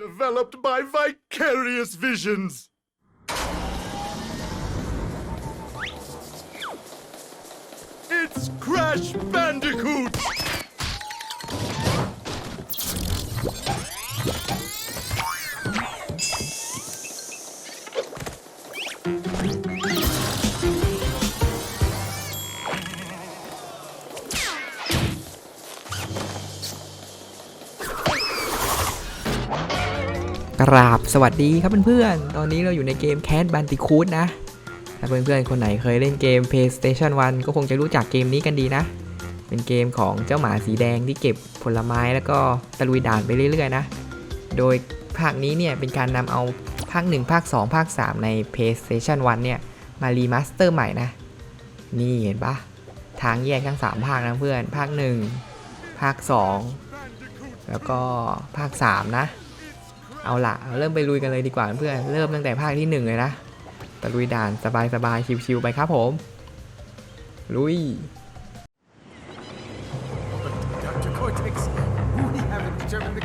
Developed by vicarious visions. It's Crash Bandicoot! ราบสวัสดีครับเพื่อนๆ ตอนนี้เราอยู่ในเกมแค t บันติคูดนะ ถ้าเพื่อนๆ คนไหนเคยเล่นเกม PlayStation 1 ก็คงจะรู้จักเกมนี้กันดีนะ เป็นเกมของเจ้าหมาสีแดงที่เก็บผลไม้แล้วก็ตะลุยด่านไปเรื่อยๆนะ โดยภาคนี้เนี่ยเป็นการนำเอาภาค 1 ภาค 2 ภาค 3 ใน PlayStation 1 เนี่ย มารีมาสเตอร์ใหม่นะ นี่เห็นปะทางแยกทั้ง 3 ภาคนะเพื่อน ภาค 1 ภาค 2 แล้วก็ภาค 3 นะ เอาละเราเริ่มไปลุยกันเลยดีกว่าเพื่อนเริ่มตั้งแต่ภาคที่หนึ่งเลยนะตะลุยด่านสบายๆชิวๆไปครับผม ลุย Cortex, we haven't determined the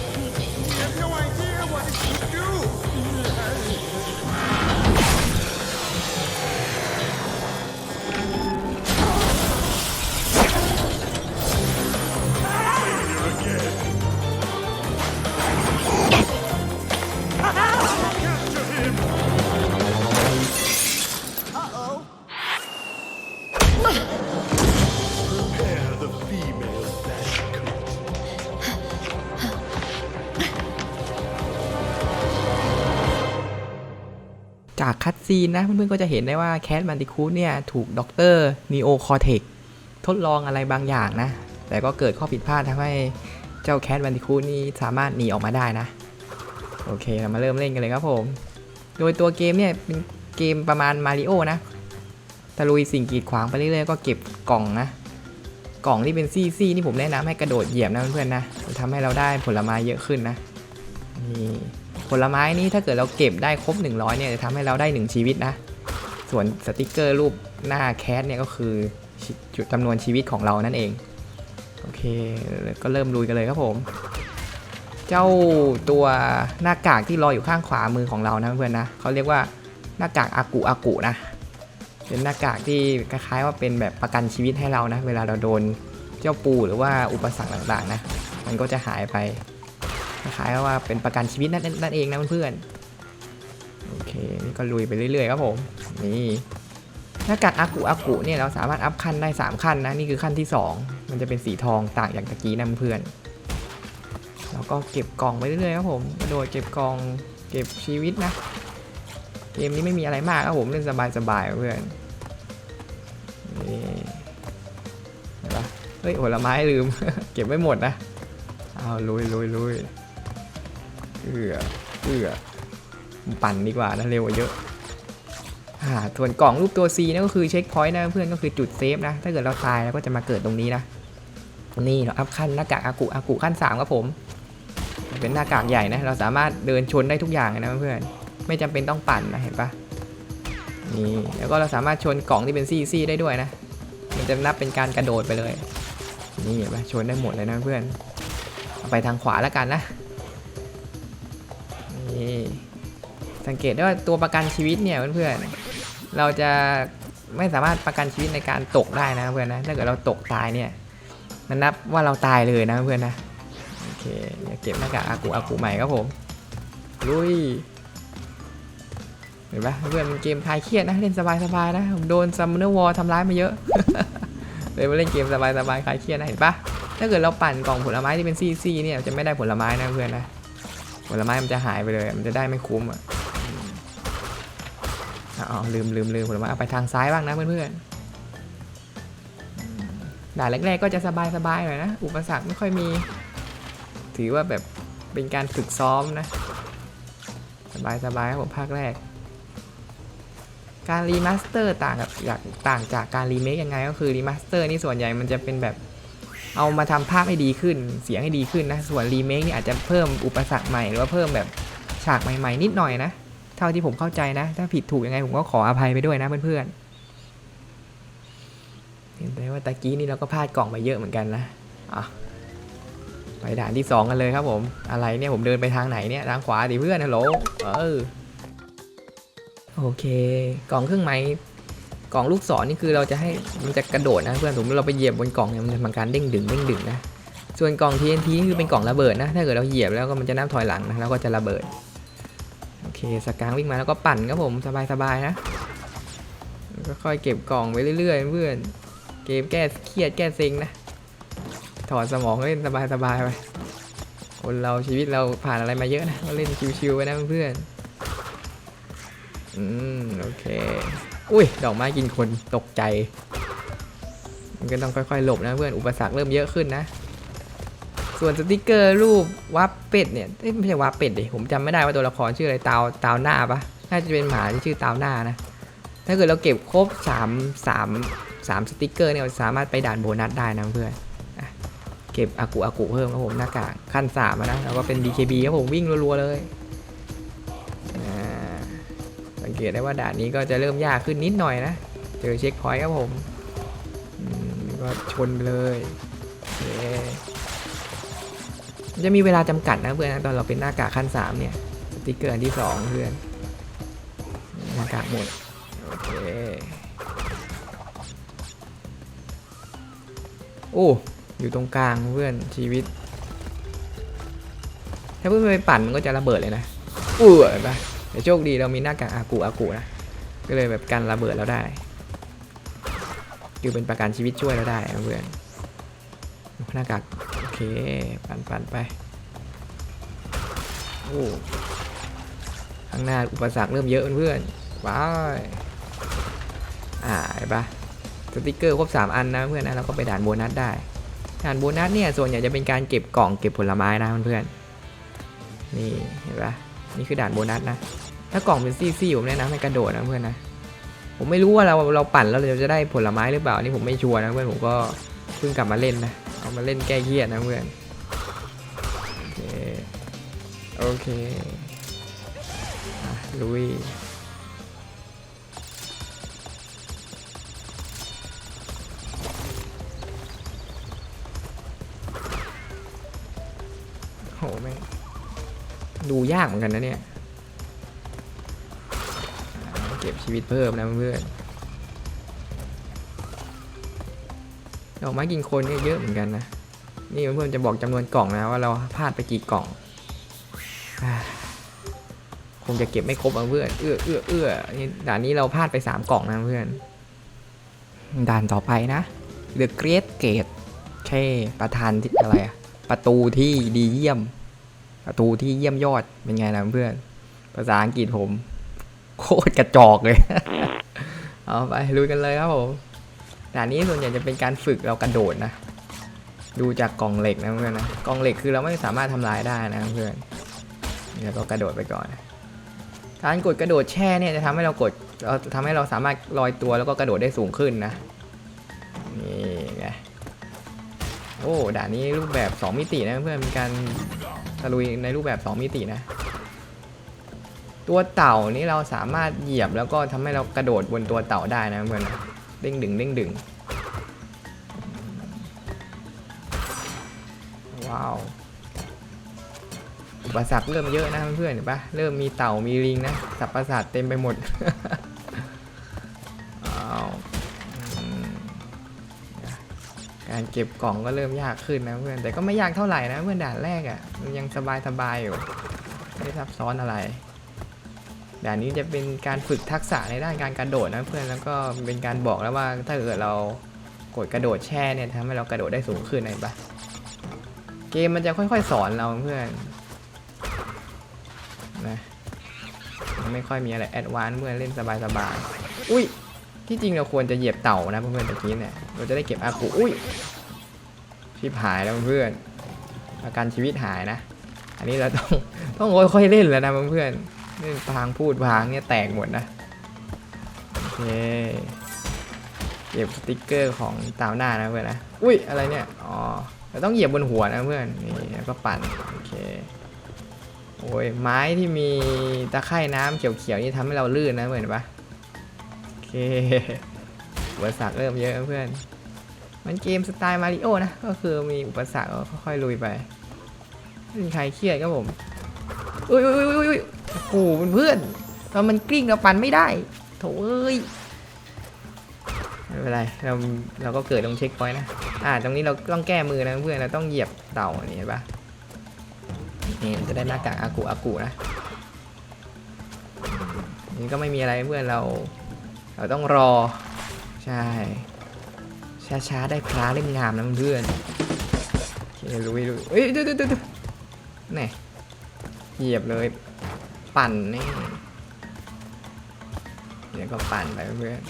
จากคัดซีนนะเพื่อนๆก็จะเห็นได้ว่าแค t บันติคูเนี่ยถูกด็อกเตอร์นีโอคอเทกทดลองอะไรบางอย่างนะ แต่ก็เกิดข้อผิดพลาดทำให้เจ้าแค t บันติคูนี่สามารถหนีออกมาได้นะ โอเคเรามาเริ่มเล่นกันเลยครับผม โดยตัวเกมเนี่ยเป็นเกมประมาณมาริโอนะตะลุยสิ่งกีดขวางไปเรื่อยๆก็เก็บกล่องนะ กล่องที่เป็นซี่ๆนี่ผมแนะนำให้กระโดดเหยียบนะเพื่อนๆนะจะทำให้เราได้ผลไม้เยอะขึ้นนะนี่ ผลไม้นี้ถ้าเกิดเราเก็บได้ครบ 100เนี่ยจะทำให้เราได้ 1 ชีวิตนะ ส่วนสติกเกอร์รูปหน้าแคสเนี่ยก็คือจุดจำนวนชีวิตของเรานั่นเอง โอเค ก็เริ่มลุยกันเลยครับผม เจ้าตัวหน้ากากที่ลอยอยู่ข้างขวามือของเรานะเพื่อนนะเขาเรียกว่าหน้ากากอากุอากุนะเป็นหน้ากากที่คล้ายๆว่าเป็นแบบประกันชีวิตให้เรานะ เวลาเราโดนเจ้าปูหรือว่าอุปสรรคต่างๆนะ มันก็จะหายไป คล้ายๆว่าเป็นประกันชีวิตนั่นนั่นเองนะเพื่อนๆโอเคนี่ก็ลุยไปเรื่อยๆครับผมนี่หน้ากากอากุอากุเนี่ยเราสามารถอัพขั้นได้ 3 ขั้นนะนี่คือขั้นที่ 2 มันจะเป็นสีทองต่างจากตะกี้นะเพื่อนแล้วก็เก็บกล่องไปเรื่อยๆครับผมโดดเก็บกล่องเก็บชีวิตนะเกมนี้ไม่มีอะไรมากครับผมเล่นสบายๆเพื่อนนี่เห็นปะเฮ้ยผลไม้ลืม เก็บไม่หมดนะเอาลุยลุยลุย เอือเอือปั่นดีกว่านะเร็วกว่าเยอะอ่าส่วนกล่องรูปตัว C นั่นก็คือเช็คพอยต์นะเพื่อนก็คือจุดเซฟนะ ถ้าเกิดเราตายเราก็จะมาเกิดตรงนี้นะ นี่เราอัพขั้นหน้ากากอากุอากุขั้น3ครับผม เป็นหน้ากากใหญ่นะ เราสามารถเดินชนได้ทุกอย่างนะเพื่อน ไม่จำเป็นต้องปั่นนะเห็นปะนี่แล้วก็เราสามารถชนกล่องที่เป็นซี่ๆได้ด้วยนะ มันจะนับเป็นการกระโดดไปเลย นี่เห็นปะชนได้หมดเลยนะเพื่อนไปทางขวาแล้วกันนะ สังเกตได้ว่าตัวประกันชีวิตเนี่ยเพื่อนๆเราจะไม่สามารถประกันชีวิตในการตกได้นะเพื่อนนะถ้าเกิดเราตกตายเนี่ย มันนับว่าเราตายเลยนะเพื่อนนะโอเคเดี๋ยวเก็บหน้ากากอากูอากูใหม่ครับผมลุยเห็นปะเพื่อนมันเกมคลายเครียดนะเล่นสบายๆนะผมโดนซัมเมอร์วอลทำร้ายมาเยอะเลยมาเล่นเกมสบายๆคลายเครียดนะเห็นปะถ้าเกิดเราปั่นกล่องผลไม้ที่เป็นซี่ๆเนี่ยจะไม่ได้ผลไม้นะเพื่อนนะ ผลไม้มันจะหายไปเลยมันจะได้ไม่คุ้มอะอ๋อลืมลืมลืมผลไม้เอาไปทางซ้ายบ้างนะเพื่อนๆด่านแรกๆก็จะสบายๆหน่อยนะ อุปสรรคไม่ค่อยมี ถือว่าแบบเป็นการฝึกซ้อมนะ สบายสบายๆครับผมภาคแรก การรีมาสเตอร์ต่างกับจากต่างจากการรีเมคยังไงก็คือรีมาสเตอร์นี่ส่วนใหญ่มันจะเป็นแบบ เอามาทำภาพให้ดีขึ้น เสียงให้ดีขึ้นนะ ส่วนรีเมคนี่อาจจะเพิ่มอุปสรรคใหม่หรือว่าเพิ่มแบบฉากใหม่ๆ นิดหน่อยนะ เท่าที่ผมเข้าใจนะ ถ้าผิดถูกยังไงผมก็ขออภัยไปด้วยนะเพื่อนๆ เห็นได้ว่าตะกี้นี่เราก็พลาดกล่องไปเยอะเหมือนกันนะอะไปด่านที่สองกันเลยครับผม อะไรเนี่ยผมเดินไปทางไหนเนี่ยทางขวาดิเพื่อนฮัลโหลเออโอเค กล่องเครื่องไม้ กล่องลูกศรนี่คือเราจะให้มันจะกระโดดนะเพื่อนสมมติเราไปเหยียบบนกล่องเนี่ยมันจะทำการเด้งดึงเด้งดึงนะส่วนกล่อง TNT นี่คือเป็นกล่องระเบิดนะ ถ้าเกิดเราเหยียบแล้วก็มันจะนับถอยหลังนะแล้วก็จะระเบิดโอเคสกางวิ่งมาแล้วก็ปั่นครับผมสบายๆนะก็ค่อยเก็บกล่องไปเรื่อยๆเพื่อนเกมแก้เครียดแก้เซ็งนะถอดสมองเล่นสบายๆไปคนเราชีวิตเราผ่านอะไรมาเยอะนะก็เล่นชิวๆไปนะเพื่อนอืมโอเค อุ้ย ดอกไม้กินคนตกใจ มันก็ต้องค่อยๆหลบนะเพื่อนอุปสรรคเริ่มเยอะขึ้นนะ ส่วนสติกเกอร์รูปวับเป็ดเนี่ยไม่ใช่วับเป็ดดิผมจำไม่ได้ว่าตัวละครชื่ออะไรตาวตาวหน้าปะน่าจะเป็นหมาที่ชื่อตาวหน้านะ ถ้าเกิดเราเก็บครบ3 3 3สติกเกอร์เนี่ยเราสามารถไปด่านโบนัสได้นะเพื่อนอเก็บอากุอากุเพิ่มครับผมหน้ากากขั้นสามนะแล้วก็เป็น BKB ครับผมวิ่งรัวๆเลย งเกตได้ว่าด่านนี้ก็จะเริ่มยากขึ้นนิดหน่อยนะ เจอเช็คพอยต์ครับผมก็ชนเลยเจะมีเวลาจำกัดนะเพื่อนนะตอนเราเป็นหน้ากากขั้นสามเนี่ยสติกเกอร์อันที่สองเพื่อนหน้ากากหมดโอเคโอ้อยู่ตรงกลางเพื่อนชีวิต ถ้าเพื่อนไปปั่นมันก็จะระเบิดเลยนะอู้เห็นปะ แต่โชคดีเรามีหน้ากากอากูอากูนะก็เลยแบบกันระเบิดเราได้คือเป็นประกันชีวิตช่วยเราได้เพื่อนหน้ากากโอเคปั่นปั่นไปโอ้ข้างหน้าอุปสรรคเริ่มเยอะเพื่อนๆไปอ่าเห็นปะสติกเกอร์ครบ 3 อันนะเพื่อนนะเราก็ไปด่านโบนัสได้ด่านโบนัสเนี่ยส่วนใหญ่จะเป็นการเก็บกล่องเก็บผลไม้นะเพื่อนๆนี่เห็นปะ นี่คือด่านโบนัสนะ ถ้ากล่องเป็นซี่ๆผมแนะนำให้กระโดดนะเพื่อนนะ ผมไม่รู้ว่าเราเราปั่นแล้วเราจะได้ผลไม้หรือเปล่านนี่ผมไม่ชัวร์นะเพื่อนผมก็เพิ่งกลับมาเล่นนะ เอามาเล่นแก้เครียดนะเพื่อน โอเคโอเคอะลุย ดูยากเหมือนกันนะเนี่ยเก็บชีวิตเพิ่มนะเพื่อนดอกไม้กินคนเนี่ยเยอะเหมือนกันนะ นี่เพื่อนจะบอกจำนวนกล่องนะว่าเราพลาดไปกี่กล่อง คงจะเก็บไม่ครบอะเพื่อน เอื้อเอื้อเอื้อนี่ด่านนี้เราพลาดไปสามกล่องนะเพื่อน ด่านต่อไปนะ The Great Gate ใช่ประธานที่อะไรอะประตูที่ดีเยี่ยม ประตูที่เยี่ยมยอดเป็นไงนะเพื่อน ภาษาอังกฤษผม โคตรกระจอกเลย เอาไปลุยกันเลยครับผมด่านนี้ส่วนใหญ่จะเป็นการฝึกเรากระโดดนะ ดูจากกล่องเหล็กนะเพื่อนนะ กล่องเหล็กคือเราไม่สามารถทำลายได้นะเพื่อนนี่เรากระโดดไปก่อน การกดกระโดดแช่เนี่ยจะทำให้เรากดเราทำให้เราสามารถลอยตัวแล้วก็กระโดดได้สูงขึ้นนะ นี่ไง โอ้ด่านนี้รูปแบบ 2 มิตินะเพื่อนเป็นการ ตะลุยในรูปแบบ 2 มิตินะ ตัวเต่านี่เราสามารถเหยียบแล้วก็ทำให้เรากระโดดบนตัวเต่าได้นะเพื่อนเด้งดึงเด้งดึงว้าวอุปสรรคเริ่มเยอะนะเพื่อนๆเห็นปะเริ่มมีเต่ามีลิงนะสับประสาทเต็มไปหมดารเก็บกล่องก็เริ่มยากขึ้นนะเพื่อนแต่ก็ไม่ยากเท่าไหร่นะเพื่อนด่านแรกอะ่ะมันยังสบายสบายๆอยู่ไม่ซับซ้อนอะไรด่านนี้จะเป็นการฝึกทักษะในด้านการกระโดดนะเพื่อนแล้วก็เป็นการบอกแล้วว่าถ้าเกิดเรากดกระโดดแช่เนี่ยทำให้เรากระโดดได้สูงขึ้นนะเห็นปะเกมมันจะค่อยๆ สอนเราเพื่อนนะไม่ค่อยมีอะไรแอดวานซ์เมื่อนเล่นสบายๆอุ้ยที่จริงเราควรจะเหยียบเต่านะเพื่อนๆตะกี้เนี่ยเราจะได้เก็บอากูอุ้ย ชิบหายแล้วเพื่อนอาการชีวิตหายนะ อันนี้เราต้องต้องค่อยๆเล่นแล้วนะเพื่อนๆนี่พางพูดพางเนี่ยแตกหมดนะโอเคเก็บสติกเกอร์ของตามหน้านะเพื่อนนะอุ้ยอะไรเนี่ยอ๋อเราต้องเหยียบบนหัวนะเพื่อนนี่แล้วก็ปั่นโอเคโอ้ยไม้ที่มีตะไคร่น้ำเขียวๆนี่ทำให้เราลื่นนะเพื่อนปะโอเคอุปสรรคเริ่มเยอะเพื่อน มันเกมสไตล์มาริโอนะ ก็คือมีอุปสรรคก็ค่อยๆลุยไปไม่มีใครเครียดครับผมอุ้ยอุ้ยอุ้ยอุ้ยโอ้โหเพื่อนๆเรามันกลิ้งเราปั่นไม่ได้ โถเอ้ยไม่เป็นไรเราเราก็เกิดตรงเช็คพอยต์นะ อ่า ตรงนี้เราต้องแก้มือนะเพื่อนเราต้องเหยียบเต่าอันนี้เห็นปะนี่จะได้หน้ากากอากูอากูนะนี่ก็ไม่มีอะไรเพื่อนเรา เราต้องรอ ใช่ ช้าๆได้พระเล่มงามนะเพื่อนโอเคลุยลุยเอ้ยเดี๋ยวเดี๋ยวนี่เหยียบเลย ปั่นนี่เดี๋ยวก็ปั่นไปเพื่อน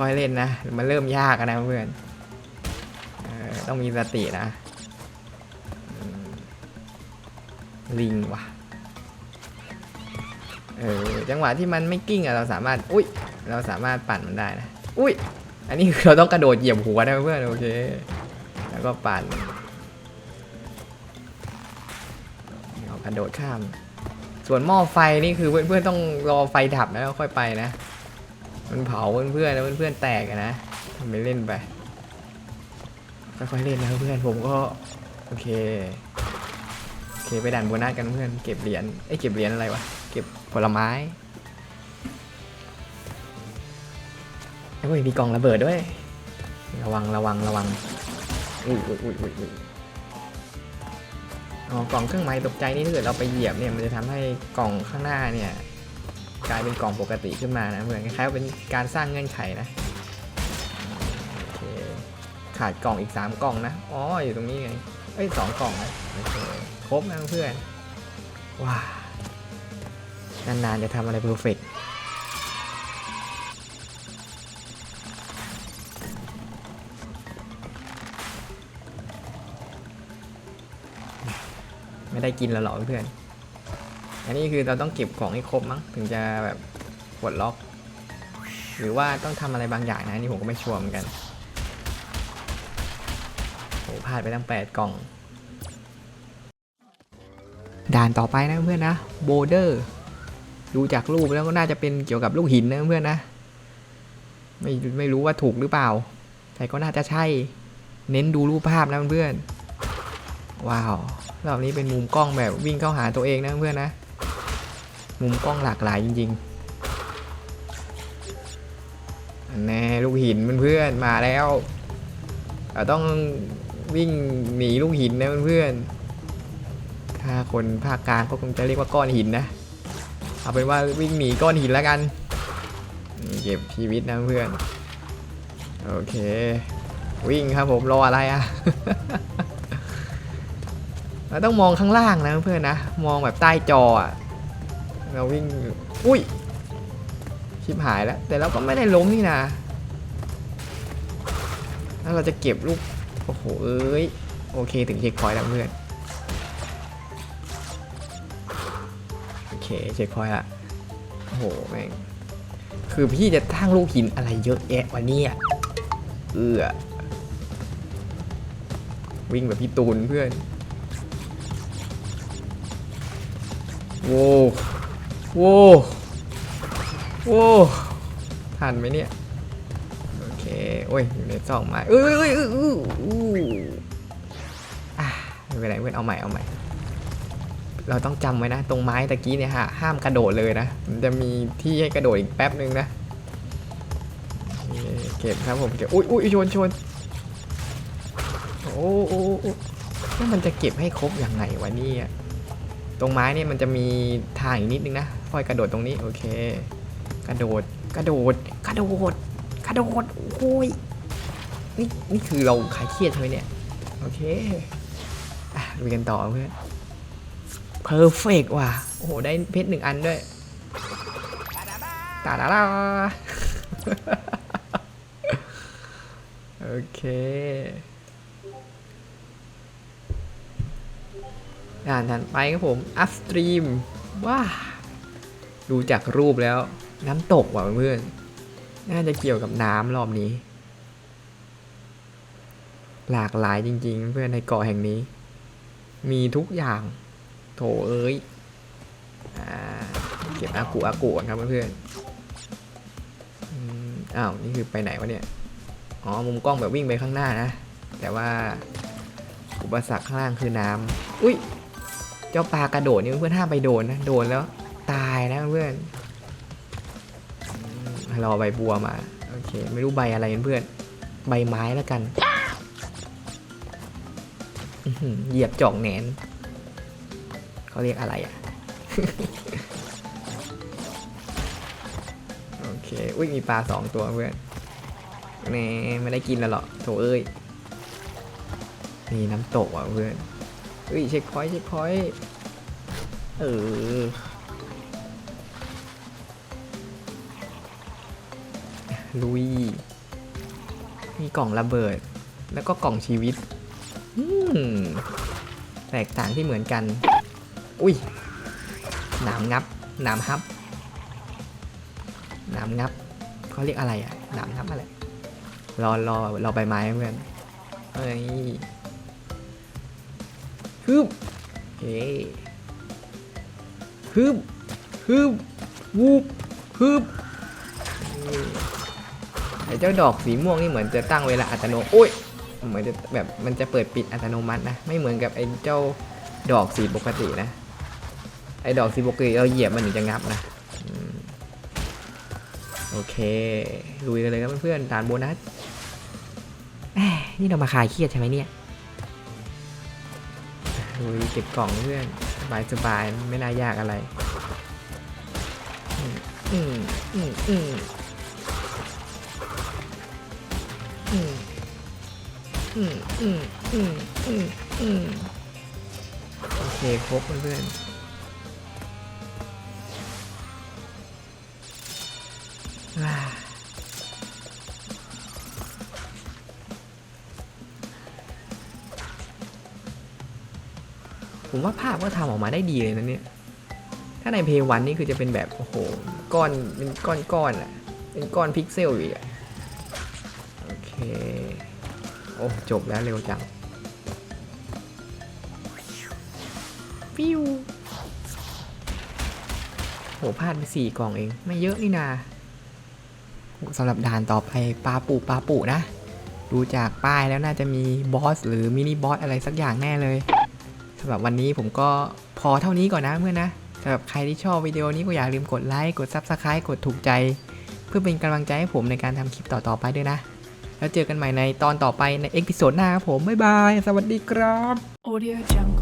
ค่อยๆเล่นนะมันเริ่มยากอะนะเพื่อนต้องมีสตินะลิงว่ะเออจังหวะที่มันไม่กิ้งอะเราสามารถ อุ้ยเราสามารถปั่นมันได้นะ อุ้ย อันนี้คือเราต้องกระโดดเหยียบหัวนะเพื่อนโอเค แล้วก็ปั่นเรากระโดดข้าม ส่วนหม้อไฟนี่คือเพื่อนๆต้องรอไฟดับนะแล้วค่อยไปนะ มันเผาเพื่อนๆแล้วเพื่อนๆแตกนะทำไปเล่นไป ค่อยๆเล่นนะเพื่อนผมก็โอเคโอเคไปดันโบนัสกันเพื่อนเก็บเหรียญไอ้เก็บเหรียญอะไรวะเก็บผลไม้ อ้ยมีกล่องระเบิดด้วย ระวังระวังระวังอุ้ยอุ้ยอุ้ยอุ้ยอุ้ยอ๋อกล่องเครื่องหมายตกใจนี่ถ้าเกิดเราไปเหยียบเนี่ยมันจะทำให้กล่องข้างหน้าเนี่ยกลายเป็นกล่องปกติขึ้นมานะเหมือนคล้ายๆเป็นการสร้างเงื่อนไขนะขาดกล่องอีก 3 กล่องนะอ๋ออยู่ตรงนี้ไงเอ้ยสองกล่องนะครบนะเพื่อนว้านานๆจะทำอะไรเพอร์เฟกต์ ไม่ได้กินแล้วหรอเพื่อน อันนี้คือเราต้องเก็บของให้ครบมั้งถึงจะแบบปลดล็อก หรือว่าต้องทำอะไรบางอย่างนะนนี่ผมก็ไม่ชัวร์เหมือนกันโอ้พลาดไปตั้งแปดกล่อง ด่านต่อไปนะเพื่อนนะโบเดอร์ดูจากรูปแล้วก็น่าจะเป็นเกี่ยวกับลูกหินนะเพื่อนนะไม่ไม่รู้ว่าถูกหรือเปล่า แต่ก็น่าจะใช่ เน้นดูรูปภาพนะเพื่อนว้าว รอบนี้เป็นมุมกล้องแบบวิ่งเข้าหาตัวเองนะเพื่อนนะ มุมกล้องหลากหลายจริงๆนแน่ลูกหินเพื่อนๆมาแล้วเราต้องวิ่งหนีลูกหินนะเพื่อนๆถ้าคนภาคกลางก็คงจะเรียกว่าก้อนหินนะ เอาเป็นว่าวิ่งหนีก้อนหินแล้วกัน เก็บชีวิตนะเพื่อน โอเค วิ่งครับผมรออะไรอะ เราต้องมองข้างล่างนะเพื่อนนะ มองแบบใต้จออะเราวิ่ง อุ้ย ชิบหายแล้ว แต่เราก็ไม่ได้ล้มนี่นะแล้วเราจะเก็บลูก โอ้โห เอ้ย โอเคถึงเช็คพอยต์แล้วเพื่อน โอเคเช็คพอยต์ละโอ้โห แม่ง คือพี่จะตั้งลูกหินอะไรเยอะแยะวะเนี่ย เอือวิ่งแบบพี่ตูนเพื่อน โว้โว้โว้ทันไหมเนี่ย โอเค โอ้ยอยู่ในซองไม้เอ้ยเอ้ยเอ้ยอู้อะไม่เป็นไรเพื่อนเอาใหม่เอาใหม่ เราต้องจำไว้นะ ตรงไม้ตะกี้เนี่ยฮะห้ามกระโดดเลยนะ มันจะมีที่ให้กระโดดอีกแป๊บนึงนะเก็บครับผมเก็บอุ้ยอุ้ยชนชนโอ้โอ้โอ้แล้วมันจะเก็บให้ครบยังไงวะเนี่ย ตรงไม้เนี่ยมันจะมีทางอีกนิดนึงนะค่อยกระโดดตรงนี้โอเค กระโดดกระโดดกระโดดกระโดดโอ้ยนี่นี่คือเราคลายเครียดใช่ไหมเนี่ยโอเคอะลุยกันต่อเพื่อนเพอร์เฟกว่ะโอ้โหได้เพชรหนึ่งอันด้วยตาดาดาโอเค ด่านถัดไปครับผมอัพสตรีมว้าดูจากรูปแล้วน้ำตกว่ะเพื่อนน่าจะเกี่ยวกับน้ำรอบนี้ หลากหลายจริง ๆ เพื่อนในเกาะแห่งนี้ มีทุกอย่าง โถเอ้ยอ่าเก็บอากูอากูครับเพื่อนอ้าวนี่คือไปไหนวะเนี่ย อ๋อ มุมกล้องแบบวิ่งไปข้างหน้านะ แต่ว่าอุปสรรคข้างล่างคือน้ำ อุ้ย เจ้าปลากระโดดนี่เพื่อนห้ามไปโดนนะ โดนแล้วตายนะเพื่อนรอใบบัวมาโอเคไม่รู้ใบอะไรเพื่อนใบไม้แล้วกันเหยียบจอกแหนนเขาเรียกอะไรอะโอเคอุ้ยมีปลาสองตัวเพื่อนแหน่ไม่ได้กินแล้วหรอกโถเอ้ยมีน้ำตกว่ะเพื่อน อุ้ยเช็คพอยต์เช็คพอยต์เออลุย มีกล่องระเบิด แล้วก็กล่องชีวิตแตกต่างที่เหมือนกัน อุ้ยหนามงับหนามฮับหนามงับเขาเรียกอะไรอะหนามงับอะไร รอรอรอใบไม้เพื่อนเฮ้ย ฮึบเฮ้ฮึบฮึบวูบฮึบนี่ไอ้เจ้าดอกสีม่วงนี่เหมือนจะตั้งเวลาอัตโนโอ้ยเหมือนจะแบบมันจะเปิดปิดอัตโนมัตินะ ไม่เหมือนกับไอ้เจ้าดอกสีปกตินะ ไอ้ดอกสีปกติเราเหยียบมันถึงจะงับนะโอเคลุยกันเลยครับเพื่อนๆด่านโบนัสนี่เรามาคลายเครียดใช่ไหมเนี่ย ลุยเก็บกล่องเพื่อนสบายสบายไม่น่ายากอะไร อืมอืมอืมอืมอืมอืมอืมอืมอืมอืมโอเคครบเพื่อน ผมว่าภาพก็ทำออกมาได้ดีเลยนะเนี่ย ถ้าในเพย์วันนี่คือจะเป็นแบบ โอ้โห ก้อนเป็นก้อนก้อนอะเป็นก้อนพิกเซลอยู่อะโอเค โอ้ จบแล้วเร็วจังฟิวโหพลาดไปสี่กล่องเอง ไม่เยอะนี่นาสำหรับด่านต่อไปปลาปูปลาปูนะ ดูจากป้ายแล้วน่าจะมีบอสหรือมินิบอสอะไรสักอย่างแน่เลย สำหรับวันนี้ผมก็พอเท่านี้ก่อนนะเพื่อนนะสำหรับใครที่ชอบวิดีโอนี้ก็อย่าลืมกดไลค์กด s u b สไครต์กดถูกใจ เพื่อเป็นกำลังใจให้ผมในการทำคลิปต่อๆไปด้วยนะ แล้วเจอกันใหม่ในตอนต่อไปในเอพิโซดหน้าครับผม บ๊ายบาย สวัสดีครับ Audio Jungle.